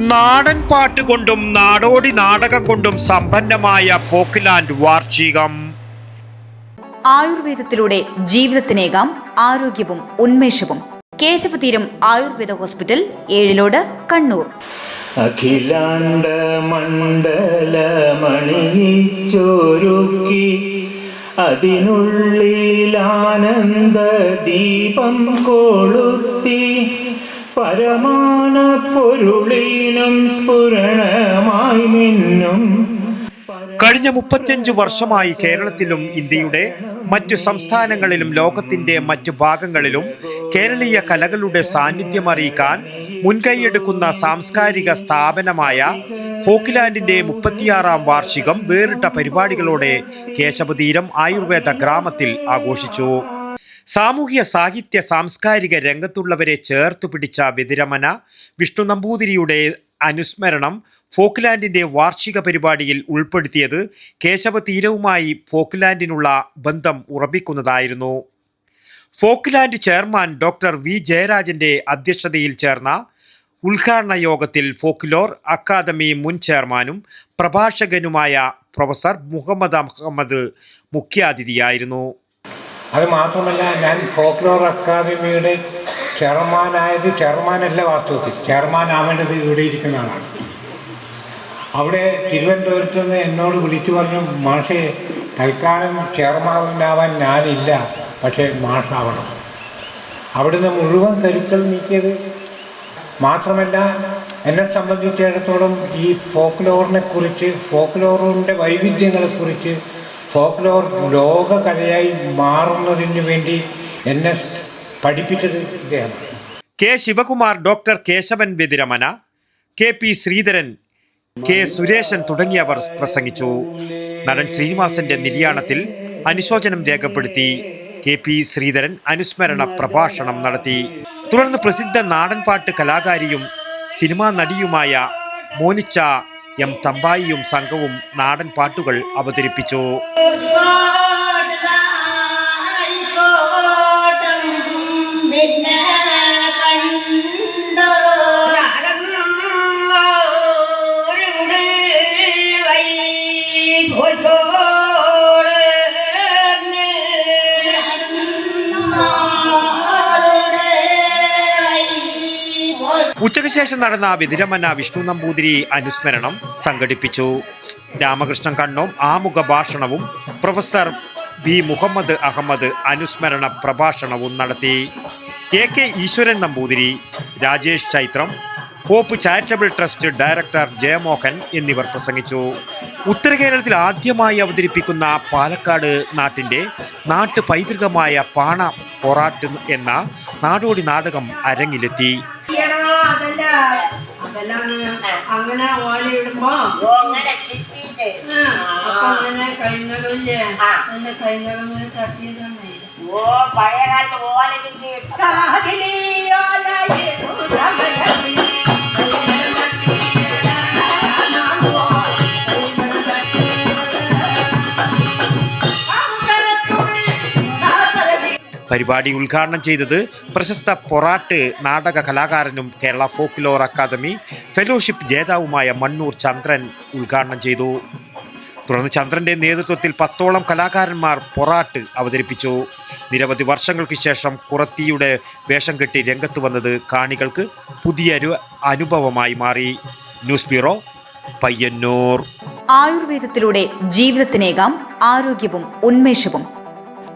നാടൻ പാട്ട് കൊണ്ടും നാടോടി നാടകം കൊണ്ടും സമ്പന്നമായ ഫോക്ക്ലാൻഡ് വാർഷികം. ആയുർവേദത്തിലൂടെ ജീവിതത്തിനേകാം ആരോഗ്യവും ഉന്മേഷവും. കേശവതീരം ആയുർവേദ ഹോസ്പിറ്റൽ ഏഴിലോട് കണ്ണൂർ. അഖിലാണ്ട മണ്ഡലമണിയിച്ചൊരുക്കി അതിനുള്ളിലാനന്ദ ദീപം കൊളുത്തി പരമാന പൊരുളീനം സ്ഫുരണമായി കഴിഞ്ഞ മുപ്പത്തിയഞ്ച് വർഷമായി കേരളത്തിലും ഇന്ത്യയുടെ മറ്റു സംസ്ഥാനങ്ങളിലും ലോകത്തിന്റെ മറ്റു ഭാഗങ്ങളിലും കേരളീയ കലകളുടെ സാന്നിധ്യം അറിയിക്കാൻ മുൻകൈയെടുക്കുന്ന സാംസ്കാരിക സ്ഥാപനമായ ഫോക്ക്ലാൻഡിന്റെ മുപ്പത്തിയാറാം വാർഷികം വേറിട്ട പരിപാടികളോടെ കേശവതീരം ആയുർവേദ ഗ്രാമത്തിൽ ആഘോഷിച്ചു. സാമൂഹ്യ സാഹിത്യ സാംസ്കാരിക രംഗത്തുള്ളവരെ ചേർത്തു പിടിച്ച വ്യതിരമന വിഷ്ണു നമ്പൂതിരിയുടെ അനുസ്മരണം ഫോക്ക്ലാൻഡിന്റെ വാർഷിക പരിപാടിയിൽ ഉൾപ്പെടുത്തിയത് കേശവ തീരവുമായി ഫോക്ക്ലാൻഡിനുള്ള ബന്ധം ഉറപ്പിക്കുന്നതായിരുന്നു. Folkland chairman doctor V. ജയരാജന്റെ അധ്യക്ഷതയിൽ ചേർന്ന ഉദ്ഘാടന യോഗത്തിൽ ഫോക്ലോർ അക്കാദമി മുൻ ചെയർമാനും പ്രഭാഷകനുമായ പ്രൊഫസർ മുഹമ്മദ് അഹമ്മദ് മുഖ്യാതിഥിയായിരുന്നു. അത് മാത്രമല്ല ഞാൻ ഫോക്ലോർ അക്കാദമിയുടെ ചെയർമാനായത് ചെയർമാനല്ല വാസ്തവത്തിൽ ചെയർമാൻ ആവേണ്ടത് ഇവിടെ ഇരിക്കുന്ന ആളാണ്. അവിടെ തിരുവനന്തപുരത്ത് നിന്ന് എന്നോട് വിളിച്ചു പറഞ്ഞു മാഷേ തൽക്കാലം ചെയർമാനാവാൻ ഞാനില്ല പക്ഷേ മാഷാവണം അവിടുന്ന് മുഴുവൻ കരുക്കൾ നീക്കിയത് മാത്രമല്ല എന്നെ സംബന്ധിച്ചിടത്തോളം ഈ ഫോക്ലോറിനെ കുറിച്ച് ഫോക്ലോറിന്റെ വൈവിധ്യങ്ങളെക്കുറിച്ച് ഫോക്ലോർ ലോകകലയായി മാറുന്നതിന് വേണ്ടി എന്നെ പഠിപ്പിച്ചത് K Sivakumar doctor Keshavan വ്യതിരമന K P Sreedharan K Sureshan തുടങ്ങിയവർ പ്രസംഗിച്ചു. നടൻ ശ്രീനിവാസന്റെ നിര്യാണത്തിൽ അനുശോചനം രേഖപ്പെടുത്തി. കെ പി ശ്രീധരൻ അനുസ്മരണ പ്രഭാഷണം നടത്തി. തുടർന്ന് പ്രസിദ്ധ നാടൻപാട്ട് കലാകാരിയും സിനിമാ നടിയുമായ മോനിച്ച എം തമ്പായിയും സംഘവും നാടൻ പാട്ടുകൾ അവതരിപ്പിച്ചു. ഉച്ചയ്ക്ക് ശേഷം നടന്ന വ്യതിരമന വിഷ്ണു നമ്പൂതിരി അനുസ്മരണം സംഘടിപ്പിച്ചു. രാമകൃഷ്ണൻ കണ്ണോം ആമുഖ ഭാഷണവും പ്രൊഫസർ ബി മുഹമ്മദ് അഹമ്മദ് അനുസ്മരണ പ്രഭാഷണവും നടത്തി. A K Eswaran Namboothiri Rajesh Chaithram hope charitable trust director Jayamohan എന്നിവർ പ്രസംഗിച്ചു. ഉത്തര കേരളത്തിൽ ആദ്യമായി അവതരിപ്പിക്കുന്ന പാലക്കാട് നാട്ടിന്റെ നാട്ടു പൈതൃകമായ പാണ പൊറാട്ട് എന്ന നാടോടി നാടകം അരങ്ങിലെത്തി. അങ്ങനെ തട്ടിയതാണ് ഓ പഴയ കാലത്ത് ഓല പരിപാടി ഉദ്ഘാടനം ചെയ്തത് പ്രശസ്ത പൊറാട്ട് നാടക കലാകാരനും കേരള ഫോക്ക്ലോർ അക്കാദമി ഫെലോഷിപ്പ് ജേതാവുമായ മണ്ണൂർ ചന്ദ്രൻ ഉദ്ഘാടനം ചെയ്തു. തുടർന്ന് ചന്ദ്രന്റെ നേതൃത്വത്തിൽ പത്തോളം കലാകാരന്മാർ പൊറാട്ട് അവതരിപ്പിച്ചു. നിരവധി വർഷങ്ങൾക്ക് ശേഷം കുറത്തിയുടെ വേഷം കെട്ടി രംഗത്ത് വന്നത് കാണികൾക്ക് പുതിയൊരു അനുഭവമായി മാറി. News bureau Payyanur. ആയുർവേദത്തിലൂടെ ജീവിതത്തിനേകാം ആരോഗ്യവും ഉന്മേഷവും